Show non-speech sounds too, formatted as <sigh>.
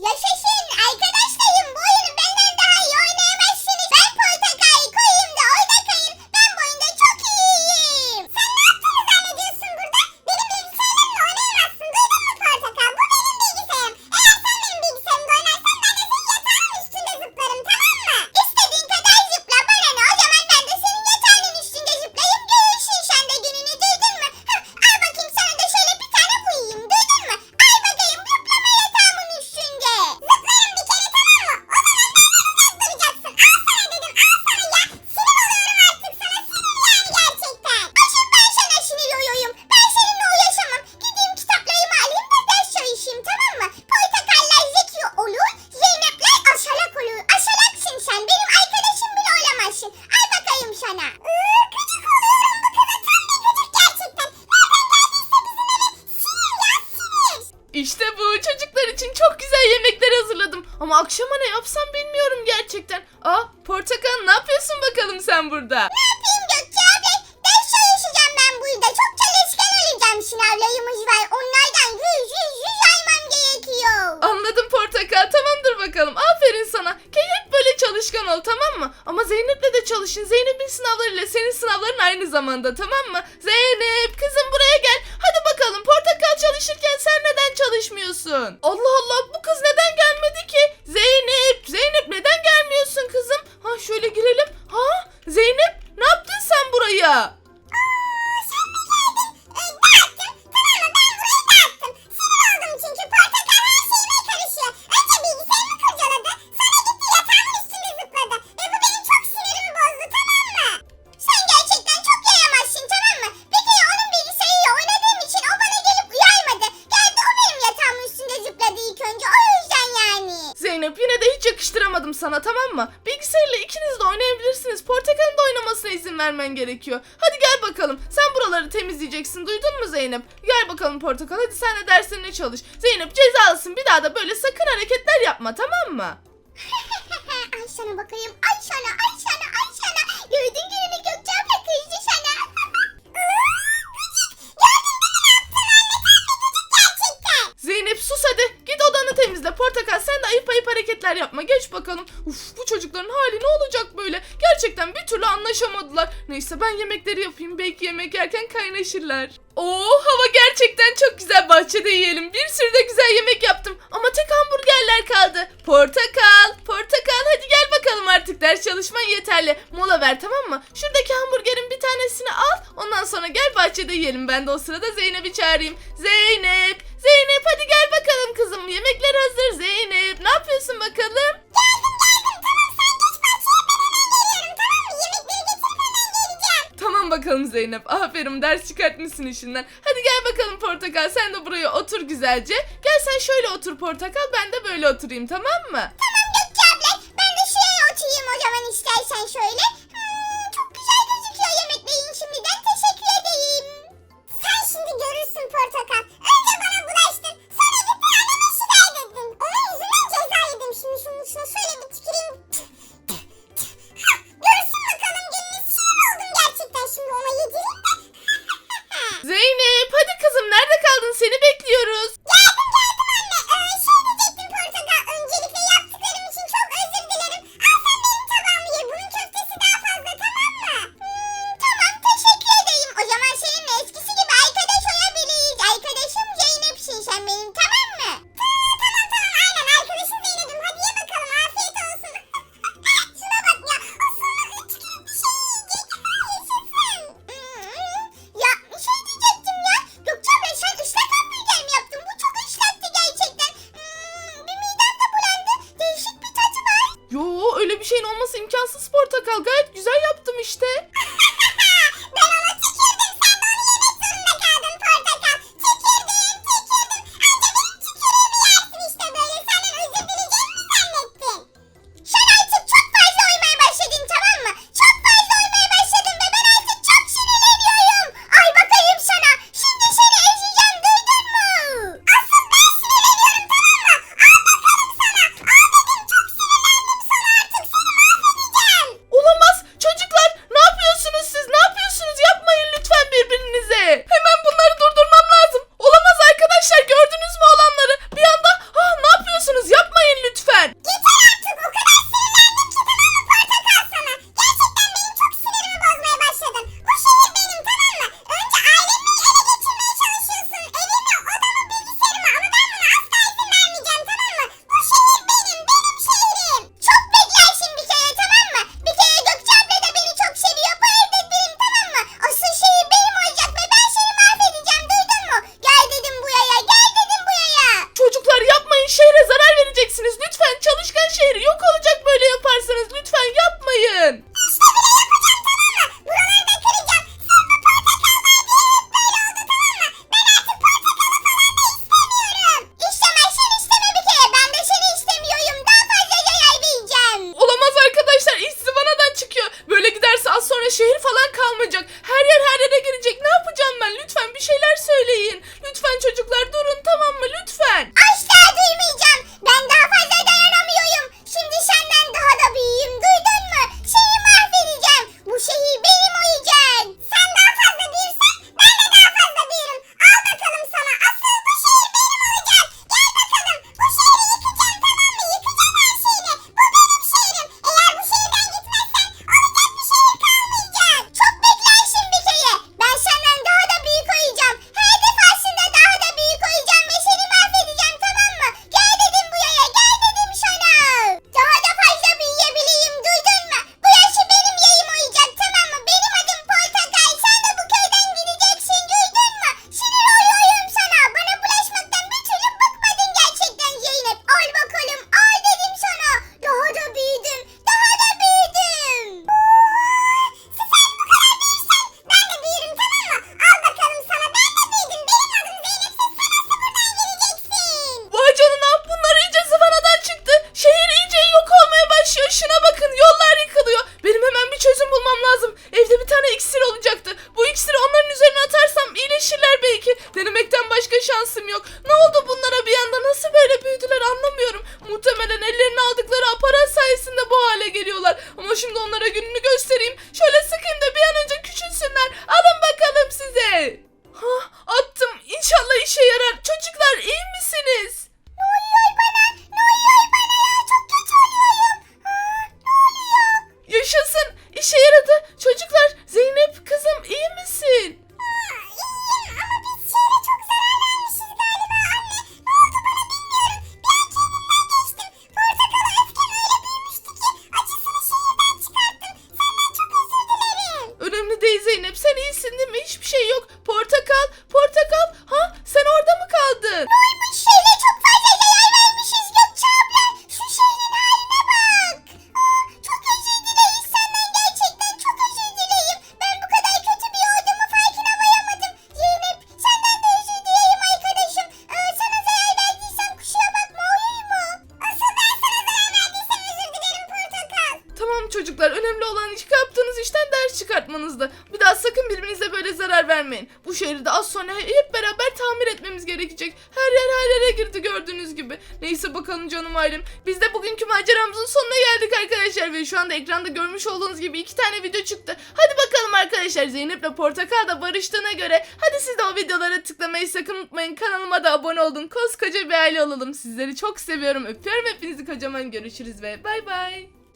Yaşa sana. Iıı, gıcık oluyorum bu kıza. Tam bir gıcık gerçekten. Nereden geldiyse bizim eve. Sinir ya sinir. İşte bu çocuklar için çok güzel yemekler hazırladım. Ama akşama ne yapsam bilmiyorum gerçekten. Aa Portakal ne yapıyorsun bakalım sen burada? Ne yapayım Gökçe abi? Ders çalışacağım ben burada. Çok çalışkan olacağım. Sınavlarımız var. Onlardan yüz yüz yüz almam gerekiyor. Anladım Portakal tamamdır bakalım. Aferin sana. Çalışkan ol tamam mı? Ama Zeynep'le de çalışın. Zeynep'in sınavlarıyla senin sınavların aynı zamanda tamam mı? Zeynep kızım buraya gel. Hadi bakalım Portakal çalışırken sen neden çalışmıyorsun? Allah Allah bu kız neden gelmedi ki? Zeynep Zeynep neden gelmiyorsun kızım? Ha şöyle girelim. Ha Zeynep ne yaptın sen buraya? Yakıştıramadım sana tamam mı? Bilgisayarla ikiniz de oynayabilirsiniz. Portakal'ın da oynamasına izin vermen gerekiyor. Hadi gel bakalım. Sen buraları temizleyeceksin. Duydun mu Zeynep? Gel bakalım Portakal. Hadi sen de derslerine çalış. Zeynep cezalısın. Bir daha da böyle sakın hareketler yapma tamam mı? <laughs> ay sana bakayım. Ay sana, ay sana, ay sana. Gördün gününü hareketler yapma. Geç bakalım. Uf bu çocukların hali ne olacak böyle? Gerçekten bir türlü anlaşamadılar. Neyse ben yemekleri yapayım. Belki yemek yerken kaynaşırlar. Oo hava gerçekten çok güzel. Bahçede yiyelim. Bir sürü de güzel yemek yaptım. Ama tek hamburgerler kaldı. Portakal, portakal hadi gel bakalım artık. Ders çalışman yeterli. Mola ver tamam mı? Şuradaki hamburgerin bir tanesini al. Ondan sonra gel bahçede yiyelim. Ben de o sırada Zeynep'i çağırayım. Zeynep, Zeynep hadi gel bakalım kızım. Yemekler hazır Zeynep. Ne yapıyorsun bakalım? Geldim geldim tamam sen geç bahçeye ben hemen geliyorum tamam mı? Yemekleri getirip hemen geleceğim. Tamam bakalım Zeynep. Aferin ders çıkartmışsın işinden. Hadi gel bakalım Portakal sen de buraya otur güzelce. Gel sen şöyle otur Portakal ben de böyle oturayım tamam mı? Tamam fikrim yok. Ne oldu bunlara bir anda nasıl böyle büyüdüler anlamıyorum. Muhtemelen ellerine aldıkları aparat sayesinde bu hale geliyorlar. Ama şimdi onlara gününü göstereyim. Şöyle sıkayım da bir an önce küçülsünler. Alın bakalım size. Ha, attım. İnşallah işe yarar. Çocuklar çocuklar önemli olan yaptığınız işten ders çıkartmanızdı. Bir daha sakın birbirinize böyle zarar vermeyin. Bu şehri de az sonra hep beraber tamir etmemiz gerekecek. Her yer her yere girdi gördüğünüz gibi. Neyse bakalım canım ailem. Biz de bugünkü maceramızın sonuna geldik arkadaşlar. Ve şu anda ekranda görmüş olduğunuz gibi iki tane video çıktı. Hadi bakalım arkadaşlar Zeynep'le Portakal da barıştığına göre hadi siz de o videolara tıklamayı sakın unutmayın. Kanalıma da abone olun. Koskoca bir aile olalım. Sizleri çok seviyorum. Öpüyorum hepinizi kocaman. Görüşürüz ve bay bay.